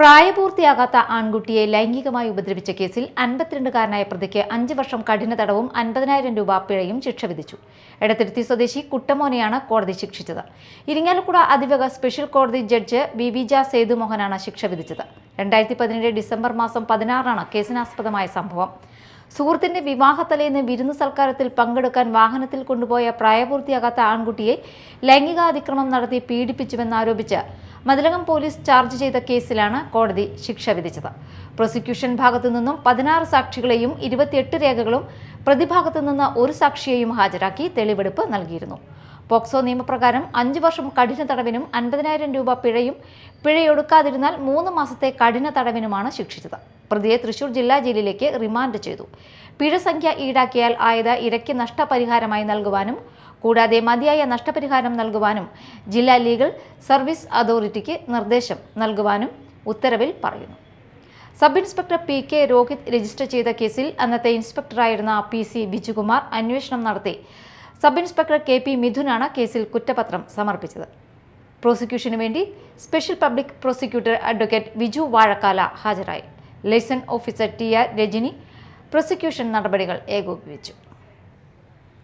പ്രായപൂർത്തിയാകാത്ത ആൺകുട്ടിയെ ലൈംഗികമായി ഉപദ്രവിച്ച കേസിൽ അൻപത്തിരണ്ടുകാരനായ പ്രതിക്ക് അഞ്ച് വർഷം കഠിന തടവും അൻപതിനായിരം രൂപ പിഴയും ശിക്ഷ വിധിച്ചു. എടത്തിരുത്തി സ്വദേശി കുട്ടമോനെയാണ് കോടതി ശിക്ഷിച്ചത്. ഇരിങ്ങാലക്കുട അതിവേഗ സ്പെഷ്യൽ കോടതി ജഡ്ജ് ബിബിജ സേതുമോഹനാണ് ശിക്ഷ വിധിച്ചത്. രണ്ടായിരത്തി പതിനേഴ് ഡിസംബർ മാസം പതിനാറാണ് കേസിനാസ്പദമായ സംഭവം. സുഹൃത്തിന്റെ വിവാഹത്തലേന്ന് വിരുന്ന് സൽക്കാരത്തിൽ പങ്കെടുക്കാൻ വാഹനത്തിൽ കൊണ്ടുപോയ പ്രായപൂർത്തിയാകാത്ത ആൺകുട്ടിയെ ലൈംഗികാതിക്രമം നടത്തി പീഡിപ്പിച്ചുവെന്നാരോപിച്ച് മതിലകം പോലീസ് ചാർജ് ചെയ്ത കേസിലാണ് കോടതി ശിക്ഷ വിധിച്ചത്. പ്രോസിക്യൂഷൻ ഭാഗത്തു നിന്നും പതിനാറ് സാക്ഷികളെയും ഇരുപത്തിയെട്ട് രേഖകളും പ്രതിഭാഗത്തു നിന്ന് ഒരു സാക്ഷിയെയും ഹാജരാക്കി തെളിവെടുപ്പ് നൽകിയിരുന്നു. പോക്സോ നിയമപ്രകാരം അഞ്ചു വർഷം കഠിന തടവിനും അൻപതിനായിരം രൂപ പിഴയും പിഴയൊടുക്കാതിരുന്നാൽ മൂന്ന് മാസത്തെ കഠിന തടവിനുമാണ് ശിക്ഷിച്ചത്. പ്രതിയെ തൃശൂർ ജില്ലാ ജയിലിലേക്ക് റിമാൻഡ് ചെയ്തു. പിഴ സംഖ്യ ഈടാക്കിയാൽ ആയത് ഇരയ്ക്ക് നഷ്ടപരിഹാരമായി നൽകുവാനും കൂടാതെ മതിയായ നഷ്ടപരിഹാരം നൽകുവാനും ജില്ലാ ലീഗൽ സർവീസ് അതോറിറ്റിക്ക് നിർദ്ദേശം നൽകുവാനും ഉത്തരവിൽ പറയുന്നു. Sub inspector P K Rohit register ചെയ്ത കേസിൽ അന്നത്തെ ഇൻസ്പെക്ടറായിരുന്ന പി സി ബിജുകുമാർ അന്വേഷണം നടത്തി സബ് ഇൻസ്പെക്ടർ കെ പി മിഥുനാണ് കേസിൽ കുറ്റപത്രം സമർപ്പിച്ചത്. പ്രോസിക്യൂഷനു വേണ്ടി special public prosecutor advocate Viju Vazhakkala ഹാജരായി. Liaison officer T R Rajani prosecution നടപടികൾ ഏകോപിപ്പിച്ചു.